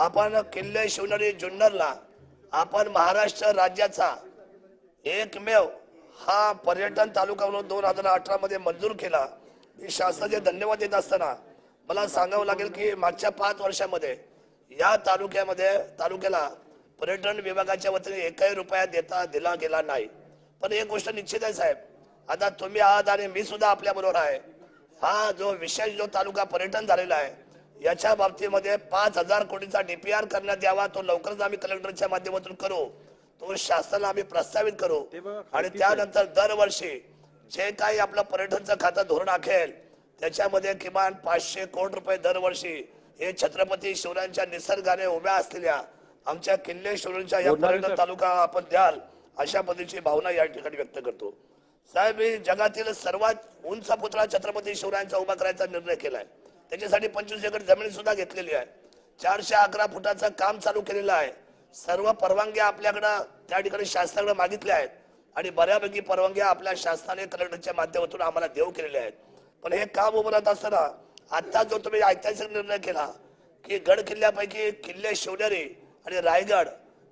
आपण किल्ले शिवनेरी जुन्नरला आपण महाराष्ट्र राज्याचा एकमेव हा पर्यटन तालुका म्हणून दोन हजार अठरा मध्ये मंजूर केला. मी शासनाचे धन्यवाद देत असताना मला सांगावं लागेल की मागच्या पाच वर्षामध्ये या तालुक्यामध्ये तालुक्याला पर्यटन विभागाच्या वतीने एकही रुपया देता दिला गेला नाही. पण एक गोष्ट निश्चित आहे साहेब आता तुम्ही आहात आणि मी सुद्धा आपल्या बरोबर आहे. हा जो विशेष जो तालुका पर्यटन झालेला आहे याच्या बाबतीमध्ये पाच हजार कोटीचा डीपीआर करण्यात यावा तो लवकरच आम्ही कलेक्टरच्या माध्यमातून करू. तो शासनाला आम्ही प्रस्तावित करू. आणि त्यानंतर दरवर्षी जे काही आपलं पर्यटनचं खातं धोरण आखेल त्याच्यामध्ये किमान पाचशे कोटी रुपये दरवर्षी हे छत्रपती शिवरायांच्या निसर्गाने उभ्या असलेल्या आमच्या किल्ले शिवरायांच्या या पर्यटन तालुका आपण द्याल अशा पद्धतीची भावना या ठिकाणी व्यक्त करतो. साहेब मी जगातील सर्वात उंच पुतळा छत्रपती शिवरायांचा उभा करायचा निर्णय केलाय. त्याच्यासाठी पंचवीस एकर जमीन सुद्धा घेतलेली आहे. चारशे अकरा फुटाचं काम चालू केलेलं आहे. सर्व परवानग्या आपल्याकडं त्या ठिकाणी शासनाकडे मागितल्या आहेत. आणि बऱ्यापैकी परवानग्या आपल्या शासनाने कलेक्टरच्या माध्यमातून आम्हाला देऊ केलेल्या आहेत. पण हे काम उभं राहत असताना आता जो तुम्ही ऐतिहासिक निर्णय केला की गड किल्ल्यापैकी किल्ले शिवनेरी आणि रायगड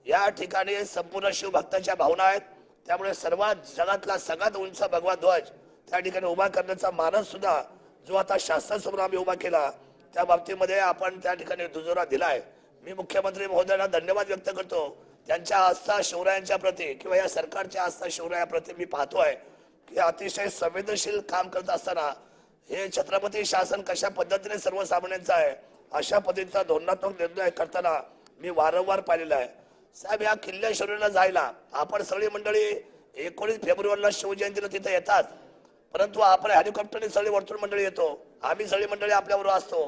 या ठिकाणी संपूर्ण शिवभक्ताच्या भावना आहेत. त्यामुळे सर्वात जगातला सगळ्यात उंच भगवा ध्वज त्या ठिकाणी उभा करण्याचा मानस सुद्धा जो आता शासनासमोर आम्ही उभा केला त्या बाबतीमध्ये आपण त्या ठिकाणी दुजोरा दिलाय. मी मुख्यमंत्री महोदयांना धन्यवाद व्यक्त करतो. त्यांच्या आस्था शिवरायांच्या प्रती किंवा या सरकारच्या आस्था शिवरायाप्रती मी पाहतोय की अतिशय संवेदनशील काम करत असताना हे छत्रपती शासन कशा पद्धतीने सर्वसामान्यांचं आहे अशा पद्धतीचा धोरणात्मक निर्णय करताना मी वारंवार पाहिलेला आहे. साहेब या किल्ल्या शरीराला जायला आपण सगळी मंडळी एकोणीस फेब्रुवारीला शिवजयंतीला तिथे येतात. परंतु आपण हेलिकॉप्टरने सगळी वर्तुळ मंडळी येतो. आम्ही सगळी मंडळी आपल्याबरोबर असतो.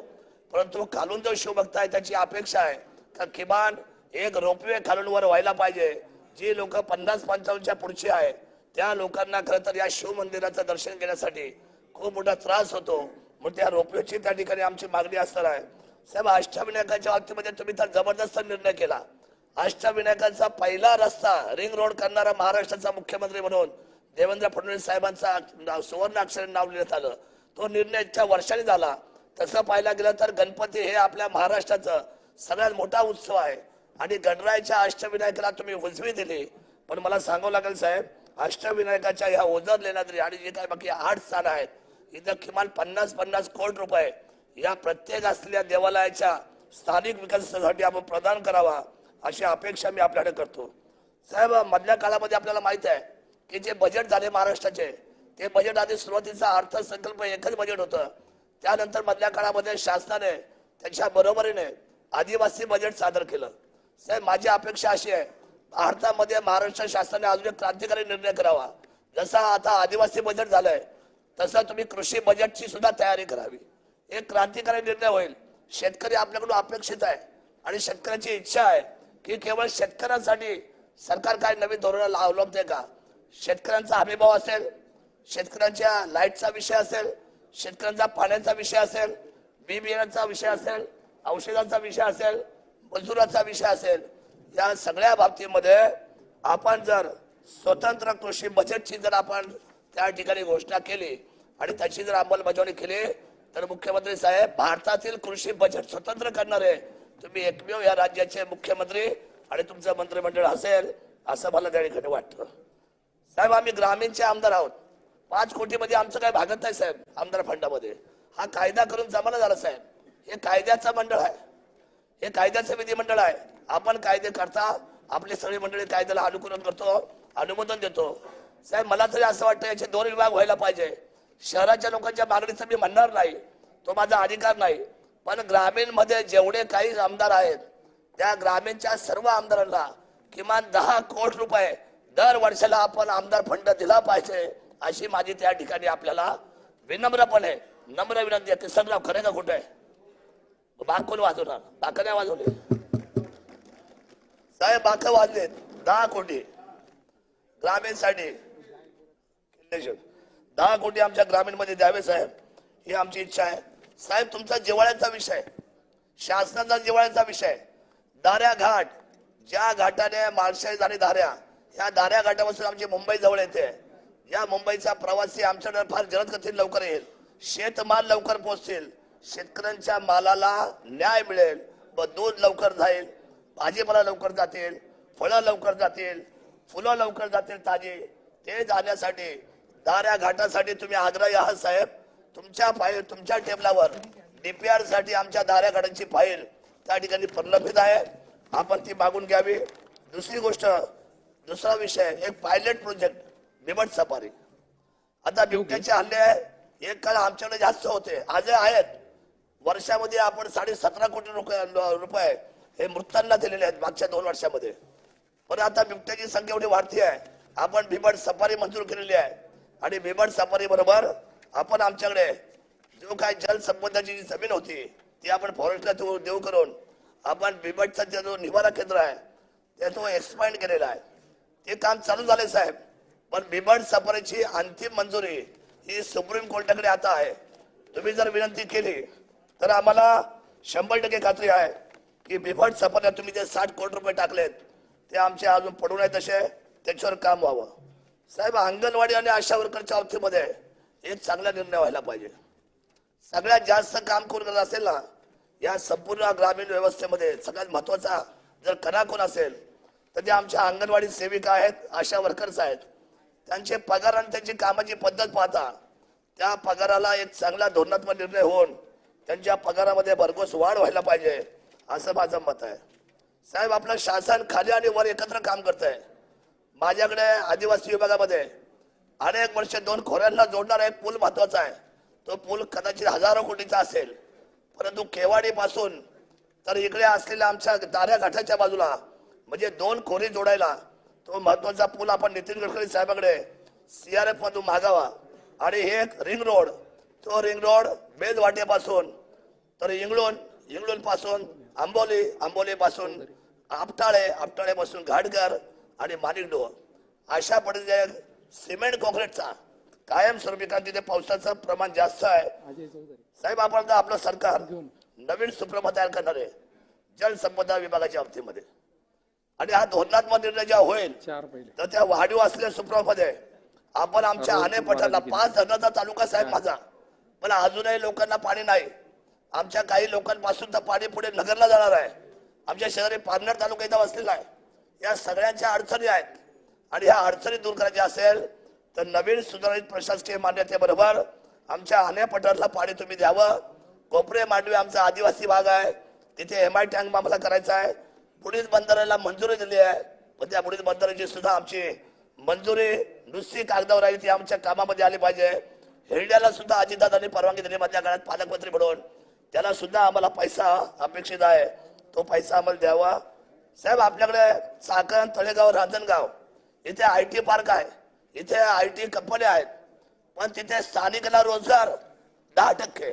परंतु खालून जो शिवभक्त आहे त्याची अपेक्षा आहे का किमान एक रोपवे खालून वर व्हायला पाहिजे. जी लोक पन्नास पंचावन्नच्या पुढची आहे त्या लोकांना खरं तर या शिव मंदिराचं दर्शन घेण्यासाठी खूप मोठा त्रास होतो. मग त्या रोपवेची त्या ठिकाणी आमची मागणी असणार आहे. साहेब अष्टविनायकाच्या बाबतीमध्ये तुम्ही तर जबरदस्त निर्णय केला. अष्टविनायकाचा पहिला रस्ता रिंग रोड करणारा महाराष्ट्राचा मुख्यमंत्री म्हणून देवेंद्र फडणवीस साहेबांचा नाव- सुवर्ण अक्षराने नाव लिहिण्यात आलं. तो निर्णय इतक्या वर्षाने झाला. तसं पाहायला गेलं तर गणपती हे आपल्या महाराष्ट्राचं सगळ्यात मोठा उत्सव आहे. आणि गणरायाच्या अष्टविनायकाला तुम्ही उजवी दिली. पण मला सांगावं लागेल साहेब अष्टविनायकाच्या ह्या ओझर लेण्याद्री आणि जे काय बाकी आठ स्थान आहेत इथं किमान पन्नास पन्नास कोटी रुपये या प्रत्येक असलेल्या देवालयाच्या स्थानिक विकासासाठी आपण प्रदान करावा अशी अपेक्षा मी आपल्याकडे करतो. साहेब मधल्या काळामध्ये आपल्याला माहीत आहे की जे बजेट झाले महाराष्ट्राचे ते बजेट आधी सुरुवातीचा अर्थसंकल्प एकच बजेट होतं. त्यानंतर मधल्या काळामध्ये शासनाने त्यांच्या बरोबरीने आदिवासी बजेट सादर केलं. साहेब माझी अपेक्षा अशी आहे भारतामध्ये महाराष्ट्र शासनाने अजून एक क्रांतिकारी निर्णय करावा. जसा आता आदिवासी बजेट झालंय तसं तुम्ही कृषी बजेटची सुद्धा तयारी करावी. एक क्रांतिकारी निर्णय होईल. शेतकरी आपल्याकडून अपेक्षित आहे आणि शेतकऱ्याची इच्छा आहे की केवळ शेतकऱ्यांसाठी सरकार काय नवीन धोरणं अवलंबते का? शेतकऱ्यांचा हमीभाव असेल शेतकऱ्यांच्या लाईटचा विषय असेल शेतकऱ्यांचा पाण्याचा विषय असेल बी बियाण्याचा विषय असेल औषधांचा विषय असेल मजुराचा विषय असेल या सगळ्या बाबतीमध्ये आपण जर स्वतंत्र कृषी बजेटची जर आपण त्या ठिकाणी घोषणा केली आणि त्याची जर अंमलबजावणी केली तर मुख्यमंत्री साहेब भारतातील कृषी बजेट स्वतंत्र करणारे तुम्ही एकमेव या राज्याचे मुख्यमंत्री आणि तुमचं मंत्रिमंडळ असेल असं मला त्या ठिकाणी वाटतं. साहेब आम्ही ग्रामीणचे आमदार आहोत. पाच कोटीमध्ये आमचं काय भागत नाही साहेब आमदार फंडामध्ये. हा कायदा करून जमाना झाला साहेब. हे कायद्याचं मंडळ आहे. हे कायद्याचं विधिमंडळ आहे. आपण कायदे करता आपली सगळी मंडळी कायद्याला अनुकूलन करतो अनुमोदन देतो. साहेब मला तरी असं वाटतं याचे दोन विभाग व्हायला पाहिजे. शहराच्या लोकांच्या मागणीचं मी म्हणणार नाही. तो माझा अधिकार नाही. पण ग्रामीणमध्ये जेवढे काही आमदार आहेत त्या ग्रामीणच्या सर्व आमदारांना किमान दहा कोटी रुपये दर वर्षाला आपण आमदार फंड दिला पाहिजे अशी माझी त्या ठिकाणी आपल्याला विनम्रपणे नम्र विनंती आहे. किसनराव खरे का कुठे आहे? कोण वाजवणार बाक नाही वाजवले. साहेब बाक वाजलेत दहा कोटी. ग्रामीणसाठी. दहा कोटी आमच्या ग्रामीणमध्ये द्यावे साहेब. ही आमची इच्छा आहे. साहेब तुमचा जिवाळ्याचा विषय शासनाचा जिवाळ्याचा विषय दाऱ्या घाट ज्या घाटाने माळशाई आणि दाऱ्या या दाऱ्या घाटापासून आमची मुंबई जवळ येते. या मुंबईचा प्रवासी आमच्याकडे फार जलद गतीने लवकर येईल. शेतमाल लवकर पोहोचतील. शेतकऱ्यांच्या मालाला न्याय मिळेल. व दूध लवकर जाईल. भाजीपाला लवकर जातील. फळं लवकर जातील. फुलं लवकर जातील ताजी. ते जाण्यासाठी दाऱ्या घाटासाठी तुम्ही आग्रही आहात साहेब. तुमच्या फाईल तुमच्या टेबलावर डीपीआरसाठी आमच्या दाऱ्या घाटांची फाईल त्या ठिकाणी प्रलंबित आहे. आपण ती मागून घ्यावी. दुसरी गोष्ट दुसरा विषय एक पायलट प्रोजेक्ट बिबट सफारी आता बिबट्याचे हल्ले आहे एक काळ आमच्याकडे जास्त होते. आजही आहेत. वर्षामध्ये आपण साडे सतरा कोटी रुपये रुपये हे मृतांना दिलेले आहेत मागच्या दोन वर्षामध्ये. पण आता बिबट्याची संख्या एवढी वाढती आहे. आपण बिबट सफारी मंजूर केलेली आहे. आणि बिबट सफारी बरोबर आपण आमच्याकडे जो काय जलसंपदाची जी जमीन होती ती आपण फॉरेस्टला देऊ करून आपण बिबटचा जे जो निवारा केंद्र आहे ते तो एक्सपांड केलेला आहे. ते काम चालू झाले साहेब. पण बिबट सफारीची अंतिम मंजुरी ही सुप्रीम कोर्टाकडे आता आहे. तुम्ही जर विनंती केली तर आम्हाला शंभर टक्के खात्री आहे की बिबट सफारीला तुम्ही जे साठ कोटी रुपये टाकलेत ते आमचे अजून पडू नाही तसे त्याच्यावर काम व्हावं. साहेब अंगणवाडी आणि आशा वर्करच्या बाबतीमध्ये एक चांगला निर्णय व्हायला पाहिजे. सगळ्यात जास्त काम कोण करत असेल ना या संपूर्ण ग्रामीण व्यवस्थेमध्ये सगळ्यात महत्त्वाचा जर कणा कोण असेल तर त्या आमच्या अंगणवाडी सेविका आहेत आशा वर्कर्स आहेत त्यांचे पगार आणि त्यांची कामाची पद्धत पाहता त्या पगाराला एक चांगला धोरणात्मक निर्णय होऊन त्यांच्या पगारामध्ये भरघोस वाढ व्हायला पाहिजे असं माझं मत आहे. साहेब आपलं शासन खाली आणि वर एकत्र काम करत आहे माझ्याकडे आदिवासी विभागामध्ये अनेक वर्ष दोन खोऱ्यांना जोडणारा एक पूल महत्त्वाचा आहे. तो पूल कदाचित हजारो कोटीचा असेल परंतु केवाडीपासून तर इकडे असलेल्या आमच्या दाऱ्या घाटाच्या बाजूला म्हणजे दोन खोरी जोडायला तो महत्त्वाचा पूल आपण नितीन गडकरी साहेबाकडे सीआरएफ मधून मागावा. आणि हे एक रिंग रोड तो रिंग रोड बेद वाटेपासून तर इंगळून इंगळून पासून आंबोली आंबोली पासून आपटाळे आपटाळे पासून घाटघर आणि माणिकडो अशा पद्धतीने सिमेंट कॉन्क्रीटचा कायमस्वरूपी कारण तिथे पावसाचं प्रमाण जास्त आहे. साहेब आपण आपलं सरकार नवीन सुप्रभा तयार करणार आहे. जलसंपदा विभागाच्या बाबतीमध्ये आणि हा धोरणात्मक निर्णय जेव्हा होईल चार पहिले. तर त्या वाढीव असलेल्या सुप्रभामध्ये आपण आमच्या आने पठारला पाच धरणाचा तालुका साहेब माझा. पण अजूनही लोकांना पाणी नाही. आमच्या काही लोकांपासून तर पाणी पुढे नगरला जाणार आहे. आमच्या शेजारी पारनेर तालुका इथं वसलेला आहे. या सगळ्यांच्या अडचणी आहेत. आणि ह्या अडचणी दूर करायच्या असेल तर नवीन सुधारित प्रशासकीय मान्यतेबरोबर आमच्या आने पठारला पाणी तुम्ही द्यावं. कोपरे मांडवे आमचा आदिवासी भाग आहे. तिथे एम आय टँक आम्हाला करायचा आहे. पुढील बंधाऱ्याला मंजुरी दिली आहे. पण त्या पुढील बंधाऱ्याची सुद्धा आमची मंजुरी नुसती कागदावर आहे ती आमच्या कामामध्ये आली पाहिजे. हिरड्याला सुद्धा अजितदादांनी परवानगी दिली मधल्या काळात पालकमंत्री म्हणून. त्याला सुद्धा आम्हाला पैसा अपेक्षित आहे. तो पैसा आम्हाला द्यावा. साहेब आपल्याकडे चाकण तळेगाव रांजणगाव इथे आय टी पार्क आहे. इथे आय टी कंपन्या आहेत. पण तिथे स्थानिकला रोजगार दहा टक्के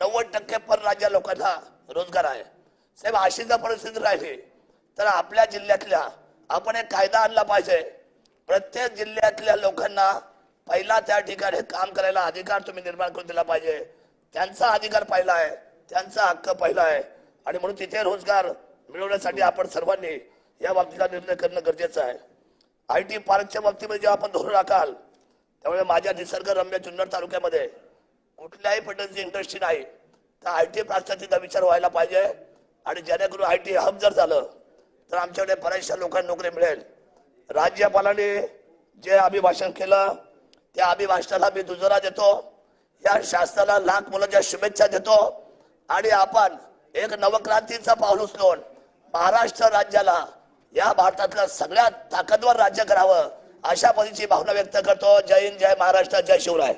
नव्वद टक्के परराज्य लोकांना रोजगार आहे. साहेब अशी जर परिस्थिती राहिली. तर आपल्या जिल्ह्यातल्या आपण एक कायदा आणला पाहिजे. प्रत्येक जिल्ह्यातल्या लोकांना पहिला त्या ठिकाणी काम करायला अधिकार तुम्ही निर्माण करून दिला पाहिजे. त्यांचा अधिकार पहिला आहे. त्यांचा हक्क पहिला आहे. आणि म्हणून तिथे रोजगार मिळवण्यासाठी आपण सर्वांनी या बाबतीचा निर्णय करणं गरजेचं आहे. आय टी पार्कच्या बाबतीमध्ये जेव्हा आपण धोरण राखाल त्यामुळे माझ्या निसर्गरम्य जुन्नर तालुक्यामध्ये कुठल्याही पद्धतीची इंडस्ट्री नाही. तर आय टी पार्कचा विचार व्हायला पाहिजे. आणि जेणेकरून आय टी हब जर झालं तर आमच्याकडे बऱ्याचशा लोकांना नोकरी मिळेल. राज्यपालाने जे अभिभाषण केलं त्या अभिभाषणाला मी दुजोरा देतो. या शासनाला लाख मुलांच्या शुभेच्छा देतो. आणि आपण एक नवक्रांतीचा पाऊल उचलून महाराष्ट्र राज्याला या भारतातलं सगळ्यात ताकदवर राज्य करावं अशा पद्धतीची भावना व्यक्त करतो. जय हिंद जय महाराष्ट्र जय शिवराय.